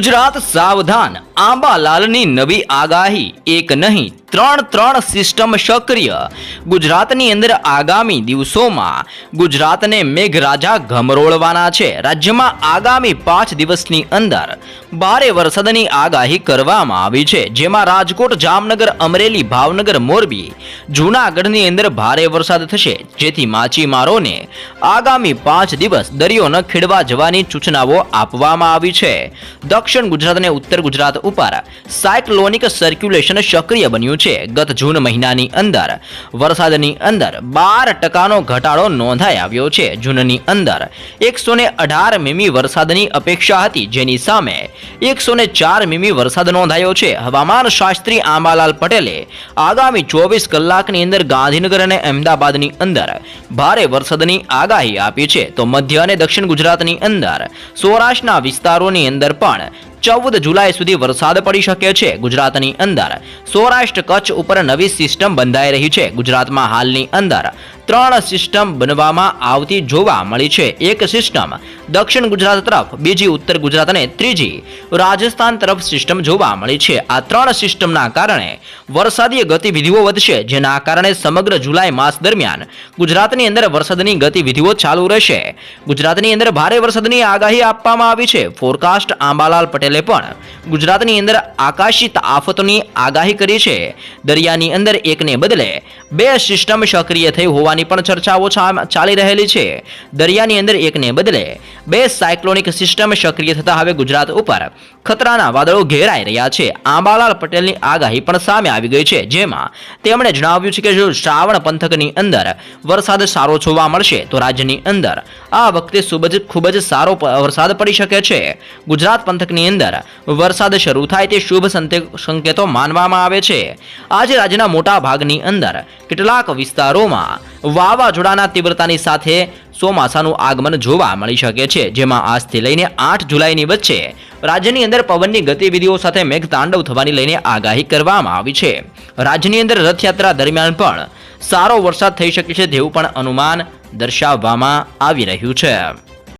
ગુજરાત સાવધાન. આંબાલાલની નવી આગાહી, એક નહીં, ત્રણ ત્રણ સિસ્ટમ સક્રિય. ગુજરાતની અંદર આગામી દિવસોમાં ગુજરાતને મેઘરાજા ગમરોળવાના છે. રાજ્યમાં આગામી પાંચ દિવસની અંદર ભારે વરસાદની આગાહી કરવામાં આવી છે. જેમાં રાજકોટ, જામનગર, અમરેલી, ભાવનગર, મોરબી, જૂનાગઢની અંદર ભારે વરસાદ થશે. જેથી માછીમારોને આગામી પાંચ દિવસ દરિયો ન ખેડવા જવાની સૂચનાઓ આપવામાં આવી છે. દક્ષિણ ગુજરાત અને ઉત્તર ગુજરાત ઉપર. સાયક્લોનિક સર્ક્યુલેશન સક્રિય બન્યું છે. ગત જૂન મહિનાની અંદર, વરસાદની અંદર બાર ટકાનો ઘટાડો નોંધાઈ આવ્યો છે. જૂનની અંદર એકસો મીમી વરસાદની અપેક્ષા હતી, જેની સામે એકસો મીમી વરસાદ નોંધાયો છે. હવામાન શાસ્ત્રી આંબાલાલ પટેલે આગામી ચોવીસ કલાકની અંદર ગાંધીનગર અને અમદાવાદની અંદર ભારે વરસાદની આગાહી આપી છે. તો મધ્ય અને દક્ષિણ ગુજરાતની અંદર સૌરાષ્ટ્રના વિસ્તારોની અંદર પણ ચૌદ જુલાઈ સુધી વરસાદ પડી શકે છે. ગુજરાતની અંદર સૌરાષ્ટ્ર કચ્છ ઉપર નવી સિસ્ટમ બંધાઈ રહી છે. ગુજરાતમાં હાલની અંદર ત્રણ સિસ્ટમ બનવામાં આવતી જોવા મળી છે. એક સિસ્ટમ દક્ષિણ ગુજરાત તરફ, બીજી ઉત્તર ગુજરાત અને ત્રીજી રાજસ્થાન તરફ સિસ્ટમ જોવા મળી છે. આ ત્રણ સિસ્ટમના કારણે વરસાદીય ગતિવિધિઓ વધશે, જેના કારણે સમગ્ર જુલાઈ માસ દરમિયાન ગુજરાતની અંદર વરસાદની ગતિવિધિઓ ચાલુ રહેશે. ગુજરાતની અંદર ભારે વરસાદની આગાહી આપવામાં આવી છે. ફોરકાસ્ટ આંબાલાલ પટેલે પણ ગુજરાતની અંદર આકાશિત આફતોની આગાહી કરી છે. દરિયાની અંદર એકને બદલે બે સિસ્ટમ સક્રિય થઈ હોવાની પણ ચર્ચાઓ ચાલી રહેલી છે. દરિયાની અંદર એકને બદલે બે સાયક્લોનિક સિસ્ટમ સક્રિય થતા હવે ગુજરાત ઉપર ખતરાના વાદળો ઘેરાઈ રહ્યા છે. આંબાલાલ પટેલની આગાહી પણ સામે આવી ગઈ છે, જેમાં તેમણે જણાવ્યું છે કે જો શ્રાવણ પંથકની અંદર વરસાદ સારો જોવા મળશે, તો રાજ્યની અંદર આ વખતે ખૂબ જ ખૂબ જ સારો વરસાદ પડી શકે છે. ગુજરાત પંથકની અંદર વરસાદ શરૂ થાય તે શુભ સંકેતો માનવામાં આવે છે. આજે રાજ્યના મોટા ભાગની અંદર કેટલાક વિસ્તારોમાં વાવાઝોડાના તીવ્રતાની સાથે ચોમાસાનું આગમન જોવા મળી શકે છે, જેમાં આજથી લઈને આઠ જુલાઈની વચ્ચે રાજ્યની અંદર પવનની ગતિવિધિઓ સાથે મેઘતાંડવ થવાની લઈને આગાહી કરવામાં આવી છે. રાજ્યની અંદર રથયાત્રા દરમિયાન પણ સારો વરસાદ થઈ શકે છે તેવું પણ અનુમાન દર્શાવવામાં આવી રહ્યું છે.